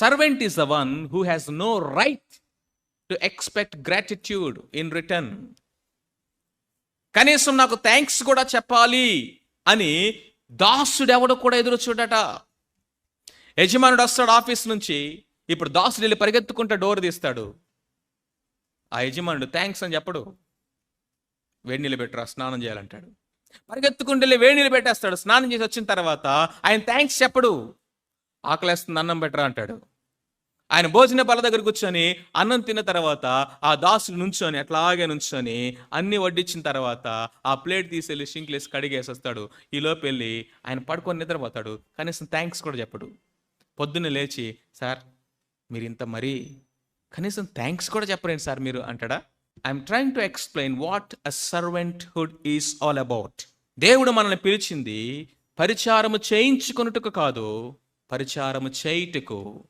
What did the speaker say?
Servant is the one who has no right to expect gratitude in return కనీసం నాకు thanks కూడా చెప్పాలి అని దాసుడు ఎవడు కూడా ఎదురు చూడట. యజమానుడు వస్తాడు ఆఫీస్ నుంచి ఇప్పుడు దాసుడు వెళ్ళి పరిగెత్తుకుంటే డోర్ తీస్తాడు. ఆ యజమానుడు థ్యాంక్స్ అని చెప్పడు. వేడి నీళ్ళు పెట్టరా స్నానం చేయాలంటాడు. పరిగెత్తుకుంటే వెళ్ళి వేడి నీళ్ళు పెట్టేస్తాడు. స్నానం చేసి వచ్చిన తర్వాత ఆయన థ్యాంక్స్ చెప్పడు. ఆకలేస్తుంది అన్నం పెట్టరా అంటాడు. ఆయన భోజన బల దగ్గర కూర్చొని అన్నం తిన్న తర్వాత ఆ దాసుడు నుంచొని అట్లాగే నుంచొని అన్ని వడ్డించిన తర్వాత ఆ ప్లేట్ తీసేళ్ళి షింక్లేసి కడిగేసి వస్తాడు ఈ వెళ్ళి ఆయన పడుకొని నిద్రపోతాడు. కనీసం థ్యాంక్స్ కూడా చెప్పడు. పొద్దున్నే లేచి సార్ మీరు ఇంత మరీ కనీసం థ్యాంక్స్ కూడా చెప్పరేంటి సార్ మీరు? అంటాడా. I'm trying to explain what a servanthood is all about. దేవుడు మనల్ని పిలిచింది పరిచారము చేయించుకొనుటకు కాదు పరిచారము చేయుటకు.